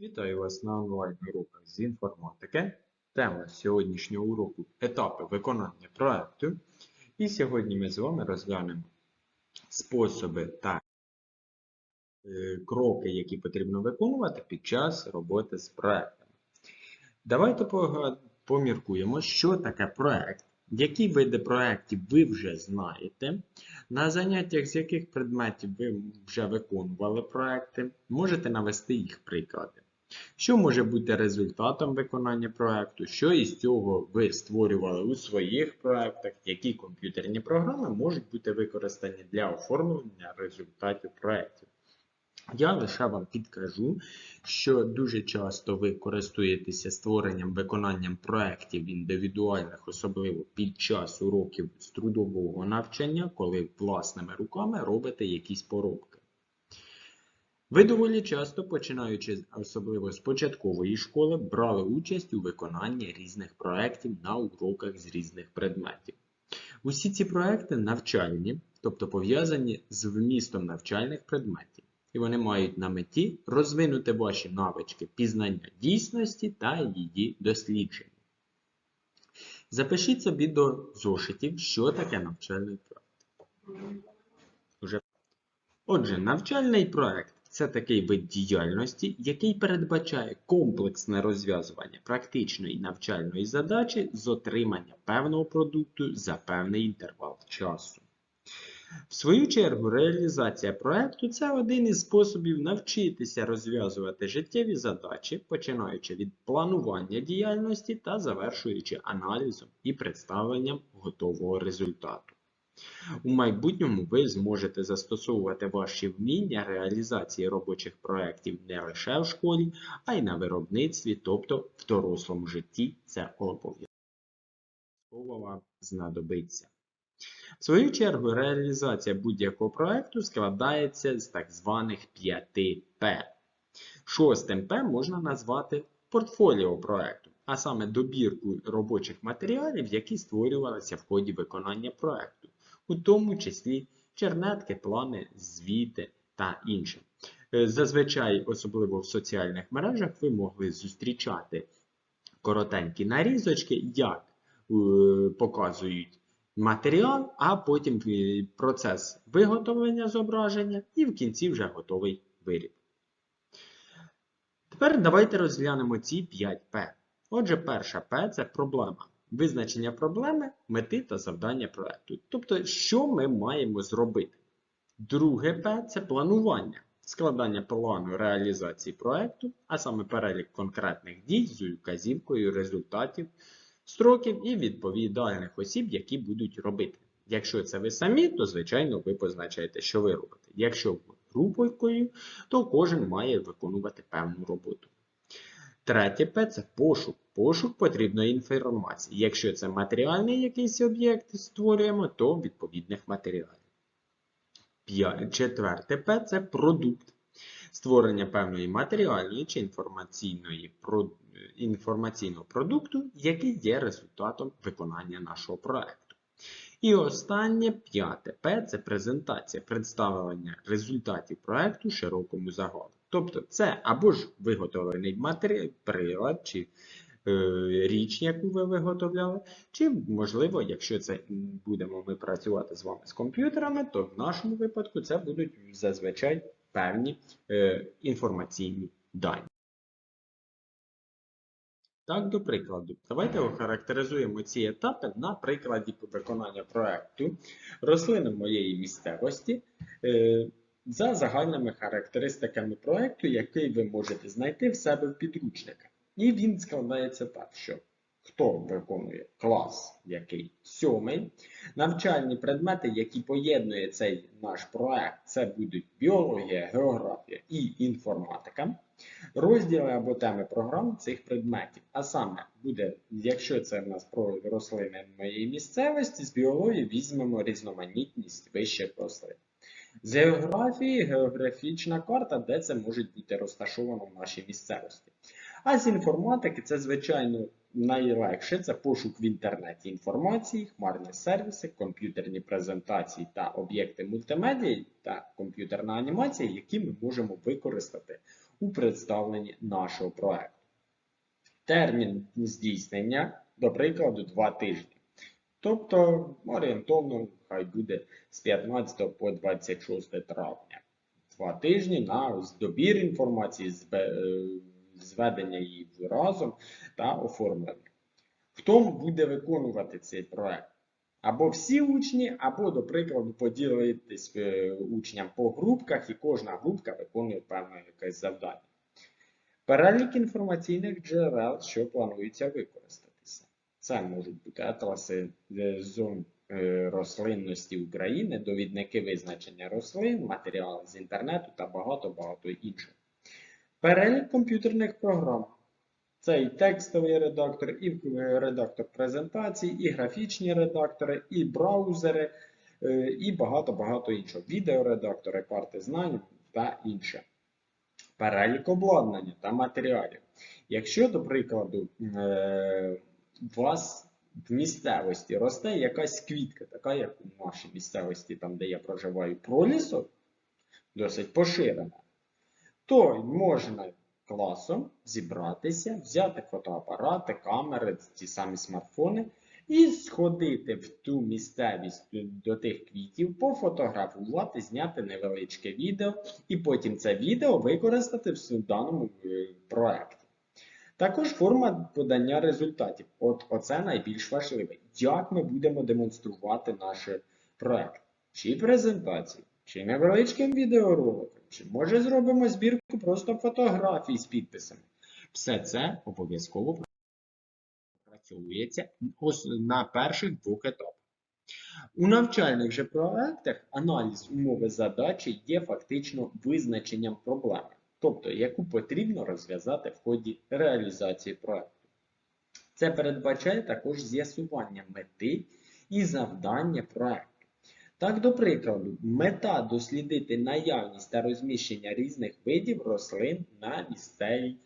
Вітаю вас на онлайн-уроках з інформатики. Тема сьогоднішнього уроку етапи виконання проекту. І сьогодні ми з вами розглянемо способи та е, кроки, які потрібно виконувати під час роботи з проектами. Давайте поміркуємо, що таке проект, які види проєктів ви вже знаєте, на заняттях з яких предметів ви вже виконували проекти, можете навести їх приклади. Що може бути результатом виконання проекту, що із цього ви створювали у своїх проектах, які комп'ютерні програми можуть бути використані для оформлення результатів проєктів. Я лише вам підкажу, що дуже часто ви користуєтеся створенням виконанням проєктів індивідуальних, особливо під час уроків з трудового навчання, коли власними руками робите якісь поробки. Ви доволі часто, починаючи особливо з початкової школи, брали участь у виконанні різних проєктів на уроках з різних предметів. Усі ці проекти навчальні, тобто пов'язані з вмістом навчальних предметів, і вони мають на меті розвинути ваші навички пізнання дійсності та її дослідження. Запишіть собі до зошитів, що таке навчальний проект. Отже, навчальний проект це такий вид діяльності, який передбачає комплексне розв'язування практичної навчальної задачі з отримання певного продукту за певний інтервал часу. В свою чергу, реалізація проекту це один із способів навчитися розв'язувати життєві задачі, починаючи від планування діяльності та завершуючи аналізом і представленням готового результату. У майбутньому ви зможете застосовувати ваші вміння реалізації робочих проєктів не лише в школі, а й на виробництві, тобто в дорослому житті це обов'язково вам знадобиться. В свою чергу, реалізація будь-якого проєкту складається з так званих 5 П. Шостим П можна назвати портфоліо проєкту, а саме добірку робочих матеріалів, які створювалися в ході виконання проєкту, у тому числі чернетки, плани, звіти та інше. Е, Зазвичай, особливо в соціальних мережах, ви могли зустрічати коротенькі нарізочки, як е, показують матеріал, а потім е, процес виготовлення зображення і в кінці вже готовий виріб. Тепер давайте розглянемо ці 5 П. Отже, перша П це проблема. Визначення проблеми, мети та завдання проекту. Тобто, що ми маємо зробити. Друге П це планування. Складання плану реалізації проекту, а саме перелік конкретних дій з указівкою результатів, строків і відповідальних осіб, які будуть робити. Якщо це ви самі, то звичайно ви позначаєте, що ви робите. Якщо ви групою, то кожен має виконувати певну роботу. Третє П це пошук. Пошук потрібної інформації. Якщо це матеріальний якийсь об'єкт створюємо, то відповідних матеріалів. Четверте П це продукт. Створення певної матеріальної чи інформаційної інформаційного продукту, який є результатом виконання нашого проекту. І останнє п'яте П це презентація, представлення результатів проекту широкому загалу. Тобто це або ж виготовлений матеріал, прилад чи е, річ, яку ви виготовляли, чи, можливо, якщо це будемо ми працювати з вами з комп'ютерами, то в нашому випадку це будуть зазвичай певні е, інформаційні дані. Так, до прикладу, давайте охарактеризуємо ці етапи на прикладі виконання проекту рослини моєї місцевості е, за загальними характеристиками проекту, який ви можете знайти в себе в підручниках. І він складається так, що хто виконує клас, який сьомий, навчальні предмети, які поєднує цей наш проект, це будуть біологія, географія і інформатика. Розділи або теми програм цих предметів. А саме буде, якщо це в нас про рослини моєї місцевості, з біології візьмемо різноманітність вищих рослин. З географії географічна карта, де це може бути розташовано в нашій місцевості. А з інформатики це, звичайно, найлегше це пошук в інтернеті інформації, хмарні сервіси, комп'ютерні презентації та об'єкти мультимедіа та комп'ютерна анімація, які ми можемо використати у представленні нашого проекту. Термін здійснення, до прикладу, 2 тижні. Тобто орієнтовно хай буде з 15 по 26 травня. Два тижні на добір інформації, е, зведення її разом та оформлення. Хто буде виконувати цей проект? Або всі учні, або, до прикладу, поділитись е, учням по групках, і кожна групка виконує певне якесь завдання. Перелік інформаційних джерел, що планується використатися. Це можуть бути атласи е, зон е, рослинності України, довідники визначення рослин, матеріали з інтернету та багато-багато інших. Перелік комп'ютерних програм. Це і текстовий редактор, і е, редактор презентацій, і графічні редактори, і браузери, і багато-багато іншого. Відеоредактори, карти знань та інше. Перелік обладнання та матеріалів. Якщо, до прикладу, у вас в місцевості росте якась квітка, така як у нашій місцевості, там, де я проживаю, пролісок, досить поширена, то можна класом зібратися, взяти фотоапарати, камери, ті самі смартфони і сходити в ту місцевість до тих квітів, пофотографувати, зняти невеличке відео, і потім це відео використати в даному е, проєкті. Також форма подання результатів. От оце найбільш важливе. Як ми будемо демонструвати наш проект? Чи презентацію, чи невеличким відеороликом, чи може зробимо збірку просто фотографій з підписами. Все це обов'язково працюється на перших двох етапах. У навчальних же проектах аналіз умови задачі є фактично визначенням проблеми, тобто яку потрібно розв'язати в ході реалізації проекту. Це передбачає також з'ясування мети і завдання проекту. Так, до прикладу, мета дослідити наявність та розміщення різних видів рослин на місцевій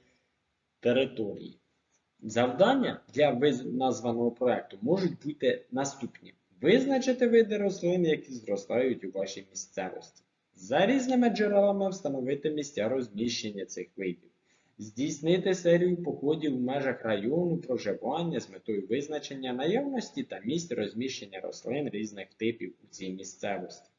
території. Завдання для названого проекту можуть бути наступні: визначити види рослин, які зростають у вашій місцевості, за різними джерелами встановити місця розміщення цих видів, здійснити серію походів в межах району проживання з метою визначення наявності та місць розміщення рослин різних типів у цій місцевості.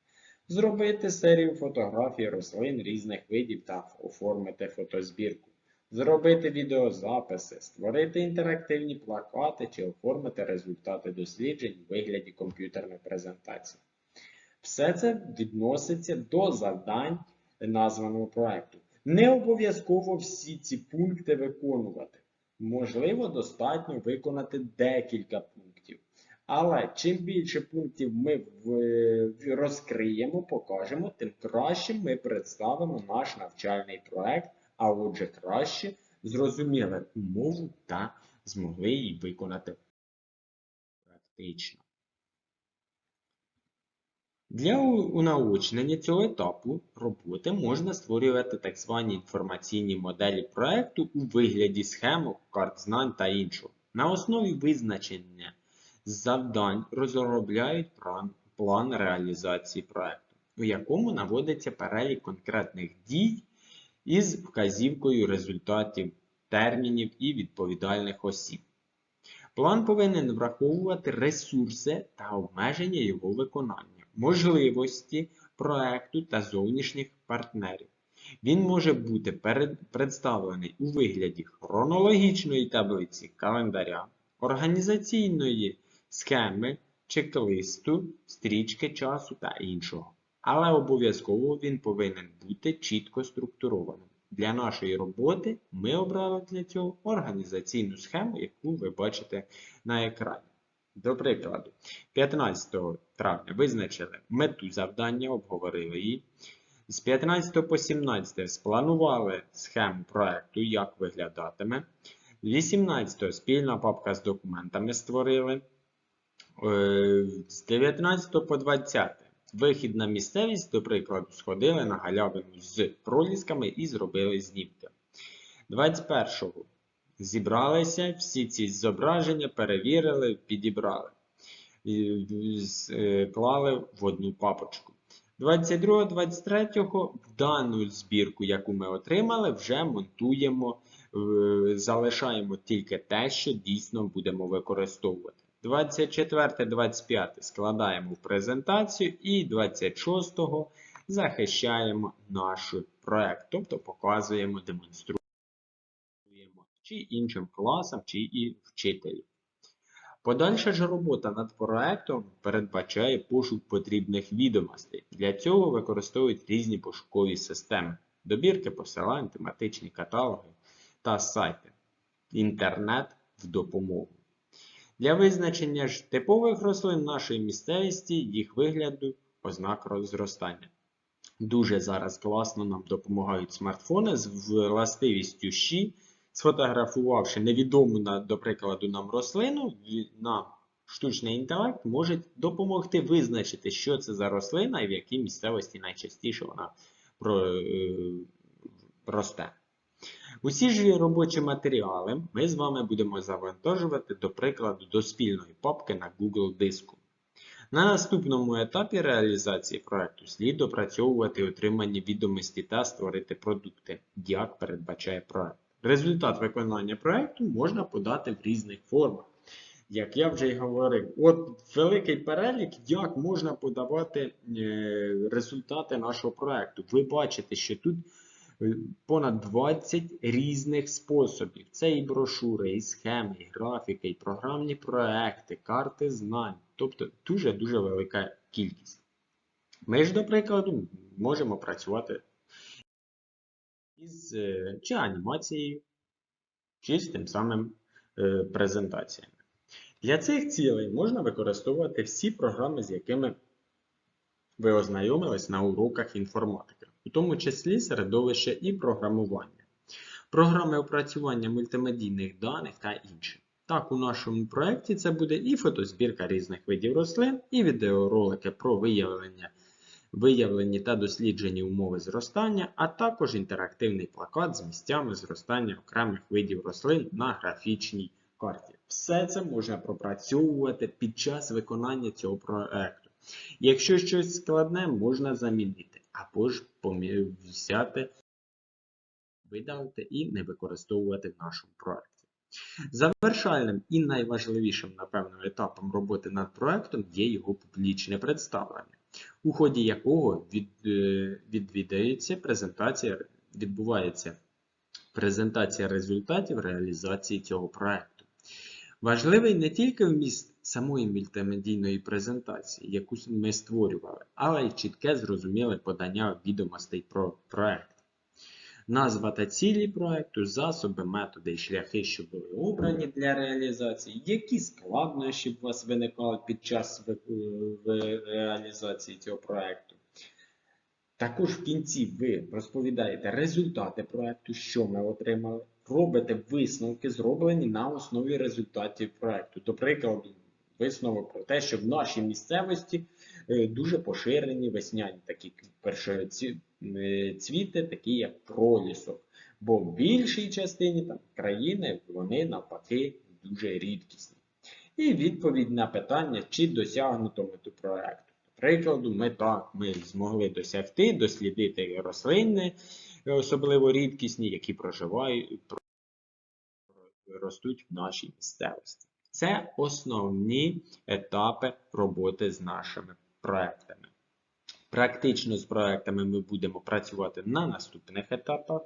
Зробити серію фотографій рослин різних видів та оформити фотозбірку. Зробити відеозаписи, створити інтерактивні плакати чи оформити результати досліджень у вигляді комп'ютерної презентації. Все це відноситься до завдань названого проекту. Не обов'язково всі ці пункти виконувати. Можливо, достатньо виконати декілька пунктів. Але чим більше пунктів ми розкриємо, покажемо, тим краще ми представимо наш навчальний проект, а отже, краще зрозуміли умову та змогли її виконати практично. Для унаочнення цього етапу роботи можна створювати так звані інформаційні моделі проекту у вигляді схемок, карт знань та іншого. На основі визначення завдань розробляють план, реалізації проекту, у якому наводиться перелік конкретних дій із вказівкою результатів, термінів і відповідальних осіб. План повинен враховувати ресурси та обмеження його виконання, можливості проекту та зовнішніх партнерів. Він може бути представлений у вигляді хронологічної таблиці календаря, організаційної схеми, чек-листу, стрічки часу та іншого. Але обов'язково він повинен бути чітко структурованим. Для нашої роботи ми обрали для цього організаційну схему, яку ви бачите на екрані. До прикладу, 15 травня визначили мету завдання, обговорили її. З 15 по 17 спланували схему проекту, як виглядатиме. 18 спільна папка з документами створили. Е, З 19 по 20 вихід на місцевість, до прикладу, сходили на галявину з пролісками і зробили знімки. 21-го зібралися, всі ці зображення перевірили, підібрали, клали в одну папочку. 22-23 в дану збірку, яку ми отримали, вже монтуємо, е, залишаємо тільки те, що дійсно будемо використовувати. 24-25 складаємо в презентацію і 26 захищаємо наш проект, тобто показуємо, демонструємо чи іншим класам, чи і вчителю. Подальша ж робота над проектом передбачає пошук потрібних відомостей. Для цього використовують різні пошукові системи, добірки посилань, тематичні каталоги та сайти. Інтернет в допомогу. Для визначення ж типових рослин нашої місцевості, їх вигляду, ознак розростання. Дуже зараз класно нам допомагають смартфони з властивістю щі, сфотографувавши невідому, до прикладу, нам рослину, нам штучний інтелект може допомогти визначити, що це за рослина і в якій місцевості найчастіше вона е, росте. Усі ж робочі матеріали ми з вами будемо завантажувати, до прикладу, до спільної папки на Google диску. На наступному етапі реалізації проекту слід опрацьовувати отримані відомості та створити продукти, як передбачає проект. Результат виконання проекту можна подати в різних формах. Як я вже й говорив, от великий перелік, як можна подавати е, результати нашого проекту. Ви бачите, що тут е, понад 20 різних способів. Це і брошури, і схеми, і графіки, і програмні проекти, карти знань. Тобто дуже-дуже велика кількість. Ми ж, до прикладу, можемо працювати із е, чи анімацією, чи з тим самим е, презентаціями. Для цих цілей можна використовувати всі програми, з якими ви ознайомились на уроках інформатики, у тому числі середовище і програмування, програми опрацювання мультимедійних даних та інше. Так, у нашому проєкті це буде і фотозбірка різних видів рослин, і відеоролики про виявлення, виявлені та досліджені умови зростання, а також інтерактивний плакат з місцями зростання окремих видів рослин на графічній карті. Все це можна пропрацьовувати під час виконання цього проекту. Якщо щось складне, можна замінити, або ж взяти, видалити і не використовувати в нашому проекті. Завершальним і найважливішим, напевно, етапом роботи над проектом є його публічне представлення, у ході якого від, е, відвідається презентація, відбувається презентація результатів реалізації цього проекту. Важливий не тільки вміст самої мультимедійної презентації, яку ми створювали, але й чітке зрозуміле подання відомостей про проект. Назва та цілі проекту, засоби, методи і шляхи, що були обрані для реалізації, які складнощі у вас виникали під час реалізації цього проекту. Також в кінці ви розповідаєте результати проекту, що ми отримали, робите висновки, зроблені на основі результатів проекту. До прикладу, висновок про те, що в нашій місцевості е, дуже поширені весняні такі цвіти, такі як пролісок. Бо в більшій частині там, країни вони навпаки дуже рідкісні. І відповідь на питання, чи досягнуто мету проекту. До прикладу, ми так ми змогли досягти, дослідити рослини, е, особливо рідкісні, які проживають, про- ростуть в нашій місцевості. Це основні етапи роботи з нашими проектами. Практично з проектами ми будемо працювати на наступних етапах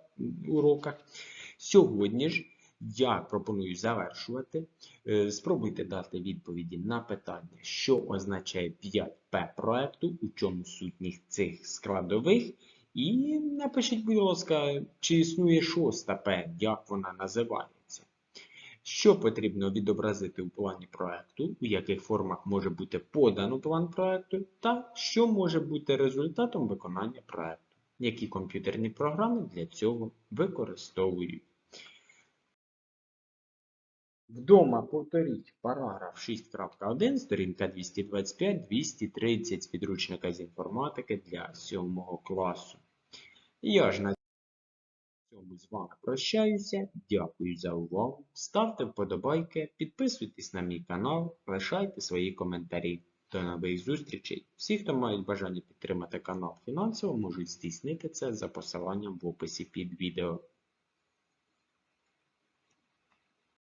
уроках. Сьогодні ж я пропоную завершувати. Е, Спробуйте дати відповіді на питання, що означає 5П проекту, у чому сутність цих складових. І напишіть, будь ласка, чи існує шоста П, як вона називається. Що потрібно відобразити у плані проекту, у яких формах може бути подано план проекту, та що може бути результатом виконання проекту, які комп'ютерні програми для цього використовують. Вдома повторіть параграф 6.1, сторінка 225-230 з підручника з інформатики для 7 класу. Я ж на цьому з вами прощаюся. Дякую за увагу. Ставте вподобайки, підписуйтесь на мій канал, лишайте свої коментарі. До нових зустрічей! Всі, хто мають бажання підтримати канал фінансово, можуть здійснити це за посиланням в описі під відео.